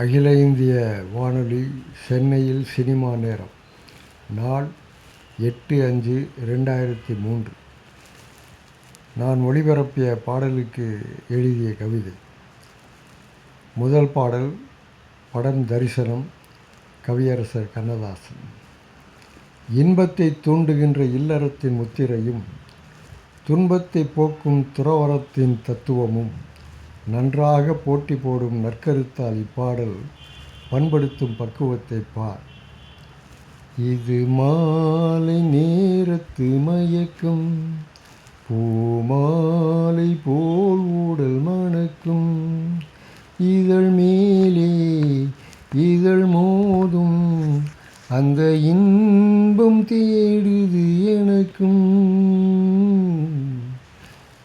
அகில இந்திய வானொலி சென்னையில் சினிமா நேரம் நாள் எட்டு அஞ்சு ரெண்டாயிரத்தி மூன்று. நான் ஒளிபரப்பிய பாடலுக்கு எழுதிய கவிதை முதல் பாடல் படம் தரிசனம் கவியரசர் கண்ணதாசன். இன்பத்தை தூண்டுகின்ற இல்லறத்தின் முத்திரையும் துன்பத்தை போக்கும் துறவரத்தின் தத்துவமும் நன்றாக போட்டி போடும் நற்கருத்தால் இப்பாடல் பண்படுத்தும் பக்குவத்தை பார். இது மாலை நேரத்து மயக்கம் பூமாலை போல் ஊடல் மணக்கும். இதழ் மேலே இதழ் மோதும் அந்த இன்பம் தேடுது எனக்கும்.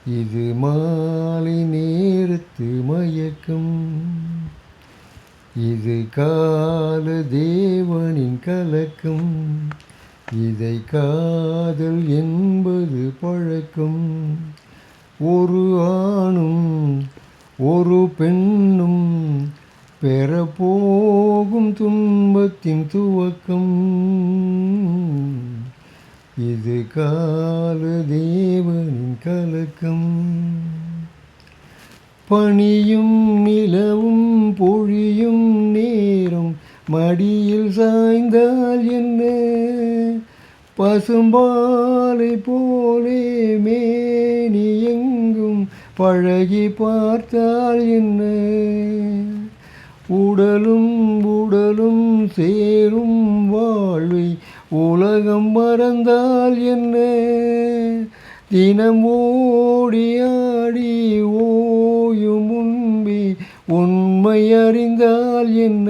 இது மாலை நேரத்து மயக்கம். இது கால தேவனின் கலக்கம். இதை காதல் என்பது பழக்கம். ஒரு ஆணும் ஒரு பெண்ணும் பெறப்போகும் துன்பத்தின் துவக்கம். இது கால தேவனின் உலகம். பனியும் நிலவும் பொழியும் நேரம். மடியில் சாய்ந்தால் என்ன? பசும்பாலை போலே மேனி எங்கும். பழகி பார்த்தால் என்ன? உடலும் உடலும் சேரும் வாழ்வை. உலகம் மறந்தால் என்ன? தினம் ஓடி ஆடி ஓயும் முன்பே உண்மை அறிந்தால் என்ன?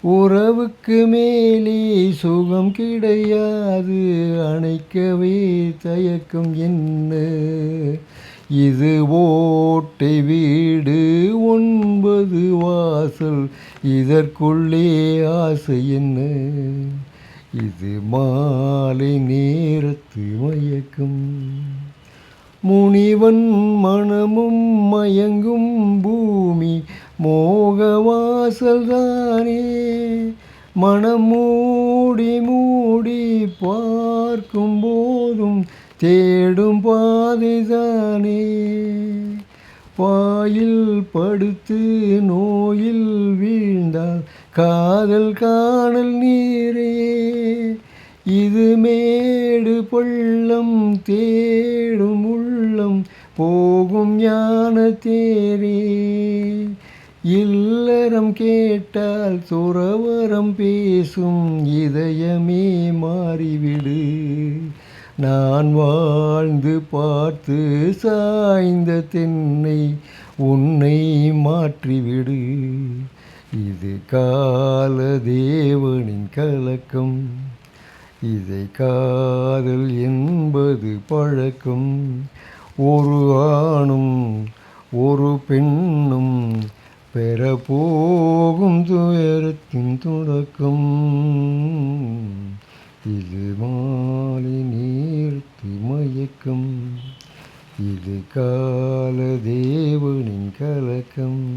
உறவுக்கு மேலே சுகம் கிடையாது அணைக்கவே தயக்கம் என்ன? இது ஓட்டை வீடு ஒன்பது வாசல் இதற்குள்ளே ஆசை என்ன? இது மாலை நேரத்து மயக்கம். முனிவன் மனமும் மயங்கும் பூமி மோகவாசல் தானே. மனம் மூடி மூடி பார்க்கும் போதும் தேடும் பாதைதானே பாயில் படுத்து நோயில் வீழ்ந்தால் காதல் காணல் நீரே இது மேடு பள்ளம் தேடும் உள்ளம் போகும் ஞான தேரே. இல்லறம் கேட்டால் துறவரம் பேசும் இதயமே மாறிவிடு. நான் வாழ்ந்து பார்த்து சாய்ந்த தென்னை உன்னை மாற்றிவிடு. இது கால தேவனின் கலக்கம். இதை காதல் என்பது பழக்கம். ஒரு ஆணும் ஒரு பெண்ணும் பெறப்போகும் துயரத்தின் தொடக்கம். இது மாலை நேர்த்து மயக்கம். இது கால தேவனின் கலக்கம்.